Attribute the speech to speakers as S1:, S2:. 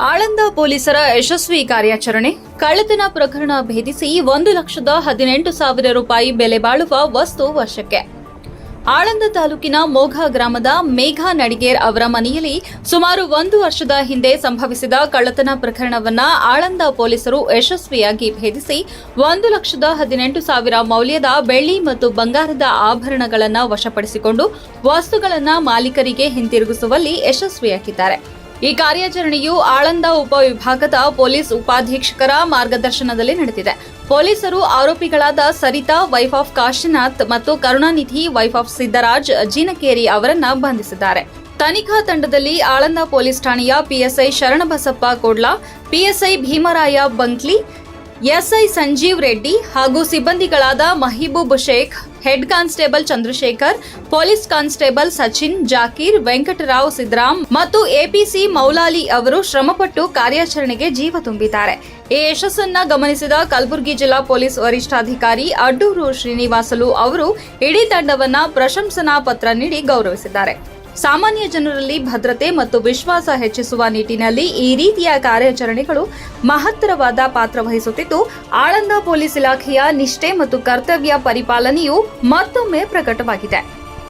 S1: ಆಳಂದ ಪೊಲೀಸರ ಯಶಸ್ವಿ ಕಾರ್ಯಾಚರಣೆ, ಕಳ್ಳತನ ಪ್ರಕರಣ ಭೇದಿಸಿ ಒಂದು ಲಕ್ಷದ ಹದಿನೆಂಟು ಸಾವಿರ ರೂಪಾಯಿ ಬೆಲೆ ಬಾಳುವ ವಸ್ತು ವಶಕ್ಕೆ. ಆಳಂದ ತಾಲೂಕಿನ ಮೋಘ ಗ್ರಾಮದ ಮೇಘಾ ನಡಿಗೇರ್ ಅವರ ಮನೆಯಲ್ಲಿ ಸುಮಾರು ಒಂದು ವರ್ಷದ ಹಿಂದೆ ಸಂಭವಿಸಿದ ಕಳ್ಳತನ ಪ್ರಕರಣವನ್ನ ಆಳಂದ ಪೊಲೀಸರು ಯಶಸ್ವಿಯಾಗಿ ಭೇದಿಸಿ ಒಂದು ಲಕ್ಷದ ಹದಿನೆಂಟು ಸಾವಿರ ಮೌಲ್ಯದ ಬೆಳ್ಳಿ ಮತ್ತು ಬಂಗಾರದ ಆಭರಣಗಳನ್ನು ವಶಪಡಿಸಿಕೊಂಡು ವಸ್ತುಗಳನ್ನು ಮಾಲೀಕರಿಗೆ ಹಿಂತಿರುಗಿಸುವಲ್ಲಿ ಯಶಸ್ವಿಯಾಗಿದ್ದಾರೆ. ಈ ಕಾರ್ಯಾಚರಣೆಯು ಆಳಂದ ಉಪವಿಭಾಗದ ಪೊಲೀಸ್ ಉಪಾಧೀಕ್ಷಕರ ಮಾರ್ಗದರ್ಶನದಲ್ಲಿ ನಡೆದಿದೆ. ಪೊಲೀಸರು ಆರೋಪಿಗಳಾದ ಸರಿತಾ, ವೈಫ್ ಆಫ್ ಕಾಶಿನಾಥ್ ಮತ್ತು ಕರುಣಾನಿಧಿ, ವೈಫ್ ಆಫ್ ಸಿದ್ದರಾಜ್, ಜೀನಕೇರಿ ಅವರನ್ನು ಬಂಧಿಸಿದ್ದಾರೆ. ತನಿಖಾ ತಂಡದಲ್ಲಿ ಆಳಂದ ಪೊಲೀಸ್ ಠಾಣೆಯ PSI Sharanabasappa Kodla, PSI Bhimaraya Bankli SI Sanjeev Reddy ಹಾಗೂ ಸಿಬ್ಬಂದಿಗಳಾದ Mahiboob Sheikh, head constable Chandrashekhar, police constable Sachin, Zakir, Venkatrao Siddram ಮತ್ತು ಎಪಿಸಿ ಮೌಲಾಲಿ ಅವರು ಶ್ರಮಪಟ್ಟು ಕಾರ್ಯಾಚರಣೆಗೆ ಜೀವ ತುಂಬಿದ್ದಾರೆ. ಈ ಯಶಸ್ಸನ್ನ ಗಮನಿಸಿದ ಕಲಬುರಗಿ ಜಿಲ್ಲಾ ಪೊಲೀಸ್ ವರಿಷ್ಠಾಧಿಕಾರಿ ಅಡ್ಡೂರು ಶ್ರೀನಿವಾಸಲು ಅವರು ಇಡೀ ತಂಡವನ್ನ ಪ್ರಶಂಸನಾ ಪತ್ರ ನೀಡಿ ಗೌರವಿಸಿದ್ದಾರೆ. ಸಾಮಾನ್ಯ ಜನರಲ್ಲಿ ಭದ್ರತೆ ಮತ್ತು ವಿಶ್ವಾಸ ಹೆಚ್ಚಿಸುವ ನಿಟ್ಟಿನಲ್ಲಿ ಈ ರೀತಿಯ ಕಾರ್ಯಾಚರಣೆಗಳು ಮಹತ್ತರವಾದ ಪಾತ್ರ ವಹಿಸುತ್ತಿದ್ದು, ಆಳಂದ ಪೊಲೀಸ್ ಇಲಾಖೆಯ ನಿಷ್ಠೆ ಮತ್ತು ಕರ್ತವ್ಯ ಪರಿಪಾಲನೆಯು ಮತ್ತೊಮ್ಮೆ ಪ್ರಕಟವಾಗಿದೆ.